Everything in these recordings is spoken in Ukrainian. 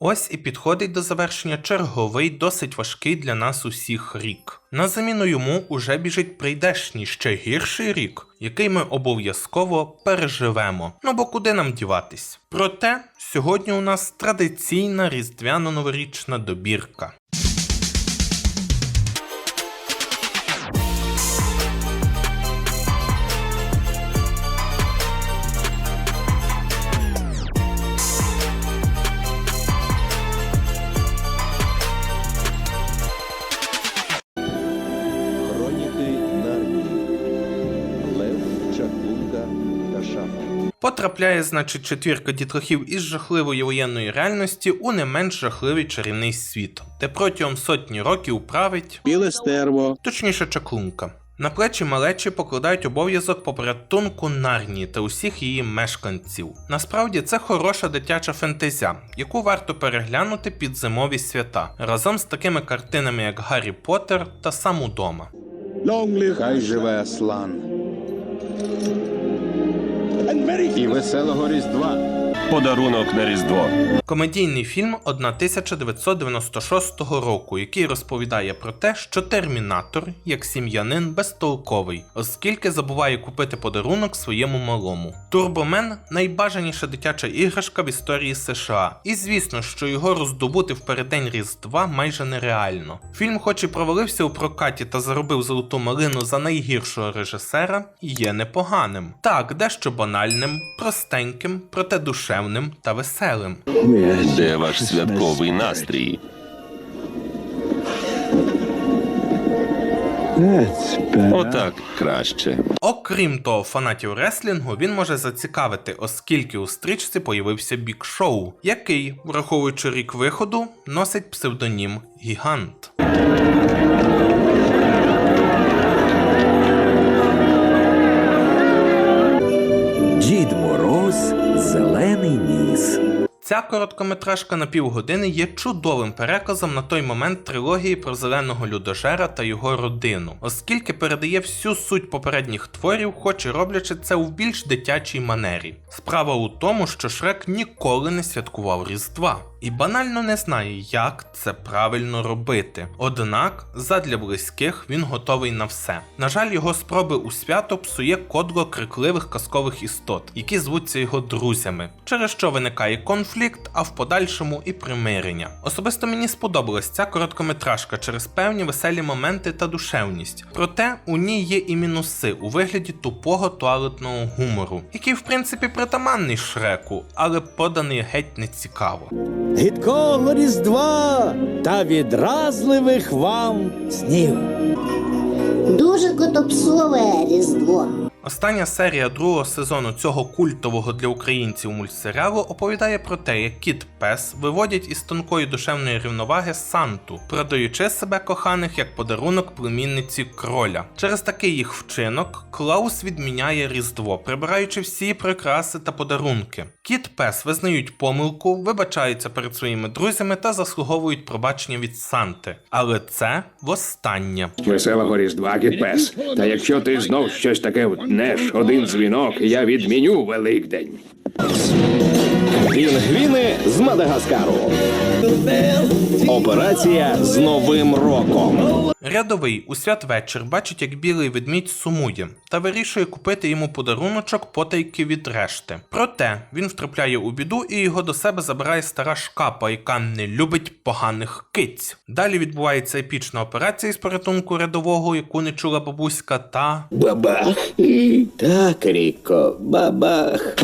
Ось і підходить до завершення черговий, досить важкий для нас усіх рік. На заміну йому уже біжить прийдешній ще гірший рік, який ми обов'язково переживемо. Ну бо куди нам діватись? Проте сьогодні у нас традиційна різдвяно-новорічна добірка. Потрапляє, значить, четвірка дітлахів із жахливої воєнної реальності у не менш жахливий чарівний світ, де протягом сотні років править Біле стерво. точніше чаклунка. На плечі малечі покладають обов'язок по порятунку Нарнії та усіх її мешканців. Насправді це хороша дитяча фентезя, яку варто переглянути під зимові свята разом з такими картинами, як Гаррі Поттер та сам удома. Хай живе Аслан. І веселого Різдва. Подарунок на Різдво. Комедійний фільм 1996 року, який розповідає про те, що термінатор, як сім'янин, безтолковий, оскільки забуває купити подарунок своєму малому. Турбомен найбажаніша дитяча іграшка в історії США, і звісно, що його роздобути в переддень Різдва майже нереально. Фільм, хоч і провалився у прокаті та заробив золоту малину за найгіршого режисера, є непоганим. Так, дещо банальним, простеньким, проте душевним та веселим. Де ваш святковий настрій? Отак краще. Окрім того, фанатів реслінгу він може зацікавити, оскільки у стрічці появився Бік Шоу, який, враховуючи рік виходу, носить псевдонім Гігант. Ця короткометражка на півгодини є чудовим переказом на той момент трилогії про зеленого людожера та його родину, оскільки передає всю суть попередніх творів, хоч і роблячи це у більш дитячій манері. Справа у тому, що Шрек ніколи не святкував Різдва і банально не знає, як це правильно робити. Однак, задля близьких він готовий на все. На жаль, його спроби у свято псує кодло крикливих казкових істот, які звуться його друзями, через що виникає конфлікт, а в подальшому і примирення. Особисто мені сподобалась ця короткометражка через певні веселі моменти та душевність. Проте у ній є і мінуси у вигляді тупого туалетного гумору, який в принципі притаманний шреку, але поданий геть нецікаво. Гідкого Різдва та відразливих вам снів. Дуже котопсове різдво. Остання серія другого сезону цього культового для українців мультсеріалу оповідає про те, як кіт Пес виводять із тонкої душевної рівноваги Санту, продаючи себе коханих як подарунок племінниці кроля. Через такий їх вчинок Клаус відміняє Різдво, прибираючи всі прикраси та подарунки. Кіт Пес визнають помилку, вибачаються перед своїми друзями та заслуговують пробачення від Санти. Але це востаннє. Веселого Різдва, Кітпес. Та якщо ти знов щось таке втнеш, один дзвінок, я відміню Великдень. Пінгвіни з Мадагаскару. Операція з Новим роком. Рядовий у святвечір бачить, як білий ведмідь сумує, та вирішує купити йому подаруночок потайки від решти. Проте він втрапляє у біду і його до себе забирає стара шкапа, яка не любить поганих киць. Далі відбувається епічна операція з порятунку рядового, яку не чула бабуська, та Бабах. Так, Ріко, бабах.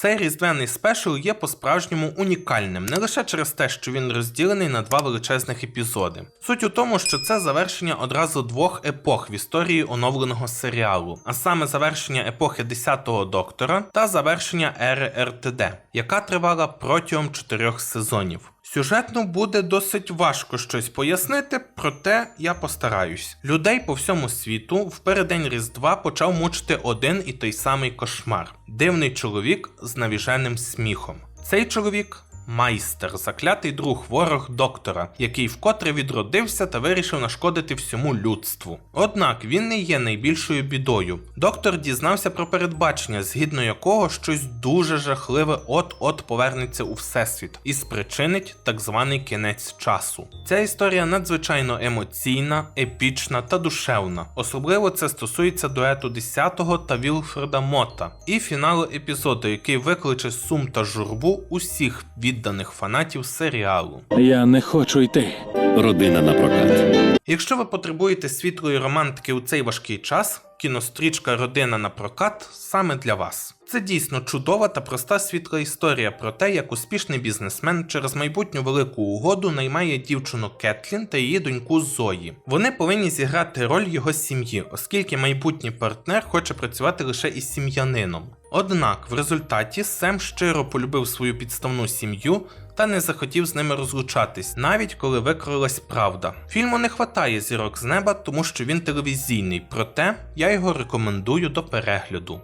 Цей різдвяний спешл є по-справжньому унікальним не лише через те, що він розділений на два величезних епізоди. Суть у тому, що це завершення одразу двох епох в історії оновленого серіалу, а саме завершення епохи 10-го доктора та завершення ери РТД, яка тривала протягом чотирьох сезонів. Сюжетно буде досить важко щось пояснити, проте я постараюсь. Людей по всьому світу в передень Різдва почав мучити один і той самий кошмар дивний чоловік з навіженим сміхом. Цей чоловік майстер, заклятий друг ворог доктора, який вкотре відродився та вирішив нашкодити всьому людству. Однак він не є найбільшою бідою. Доктор дізнався про передбачення, згідно якого щось дуже жахливе от-от повернеться у всесвіт і спричинить так званий кінець часу. Ця історія надзвичайно емоційна, епічна та душевна. Особливо це стосується дуету 10-го та Вілфреда Мота і фіналу епізоду, який викличе сум та журбу усіх відданих фанатів серіалу. Я не хочу йти. Родина на прокат. Якщо ви потребуєте світлої романтики у цей важкий час, кінострічка Родина на прокат саме для вас. Це дійсно чудова та проста світла історія про те, як успішний бізнесмен через майбутню велику угоду наймає дівчину Кетлін та її доньку Зої. Вони повинні зіграти роль його сім'ї, оскільки майбутній партнер хоче працювати лише із сім'янином. Однак в результаті Сем щиро полюбив свою підставну сім'ю та не захотів з ними розлучатись, навіть коли викрилась правда. Фільму не хватає зірок з неба, тому що він телевізійний, проте я його рекомендую до перегляду.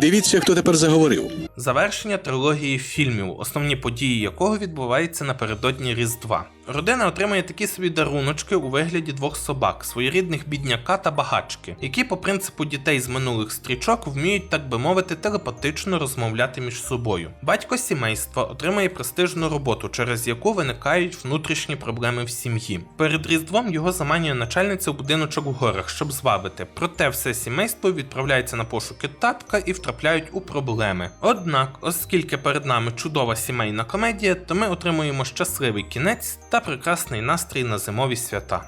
Дивіться, хто тепер заговорив. Завершення трилогії фільмів, основні події якого відбуваються напередодні Різдва. Родина отримує такі собі даруночки у вигляді двох собак, своєрідних бідняка та багачки, які по принципу дітей з минулих стрічок вміють, так би мовити, телепатично розмовляти між собою. Батько сімейства отримує престижну роботу, через яку виникають внутрішні проблеми в сім'ї. Перед Різдвом його заманює начальниця у будиночок в горах, щоб звабити. Проте все сімейство відправляється на пошуки татка і втрапляють у проблеми. Однак, оскільки перед нами чудова сімейна комедія, то ми отримуємо щасливий кінець та прекрасний настрій на зимові свята.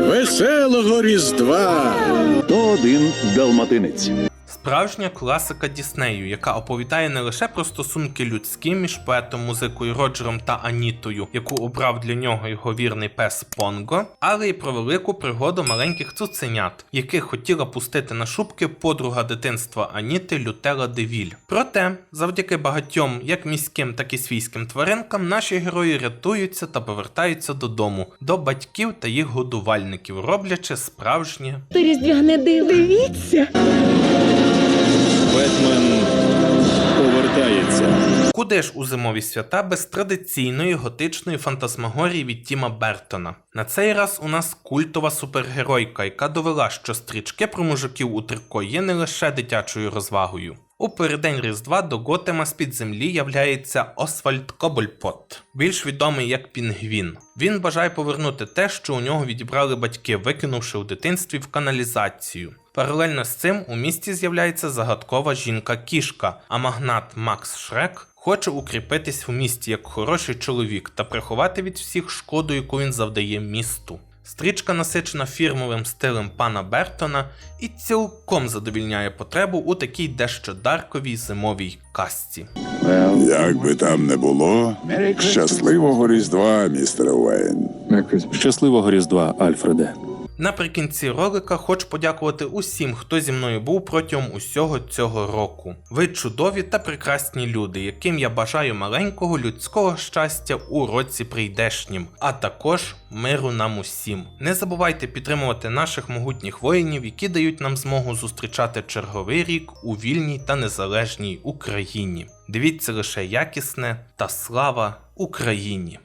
Веселого Різдва! То один далматинець. Справжня класика Діснею, яка оповідає не лише про стосунки людські між поетом, музикою Роджером та Анітою, яку обрав для нього його вірний пес Понго, але й про велику пригоду маленьких цуценят, яких хотіла пустити на шубки подруга дитинства Аніти Лютела Девіль. Проте, завдяки багатьом як міським, так і свійським тваринкам, наші герої рятуються та повертаються додому, до батьків та їх годувальників, роблячи справжнє диво. Дивіться. Бетмен повертається. Куди ж у зимові свята без традиційної готичної фантасмагорії від Тіма Бертона? На цей раз у нас культова супергеройка, яка довела, що стрічки про мужиків у трико є не лише дитячою розвагою. У переддень Різдва до Готема з-під землі являється Освальд Кобольпот, більш відомий як Пінгвін. Він бажає повернути те, що у нього відібрали батьки, викинувши у дитинстві в каналізацію. Паралельно з цим у місті з'являється загадкова жінка-кішка, а магнат Макс Шрек хоче укріпитись в місті як хороший чоловік та приховати від всіх шкоду, яку він завдає місту. Стрічка насичена фірмовим стилем пана Бертона і цілком задовільняє потребу у такій дещо дарковій зимовій казці. Як би там не було, щасливого Різдва, містере Уейн. Щасливого Різдва, Альфреде. Наприкінці ролика хочу подякувати усім, хто зі мною був протягом усього цього року. Ви чудові та прекрасні люди, яким я бажаю маленького людського щастя у році прийдешнім, а також миру нам усім. Не забувайте підтримувати наших могутніх воїнів, які дають нам змогу зустрічати черговий рік у вільній та незалежній Україні. Дивіться лише якісне та слава Україні!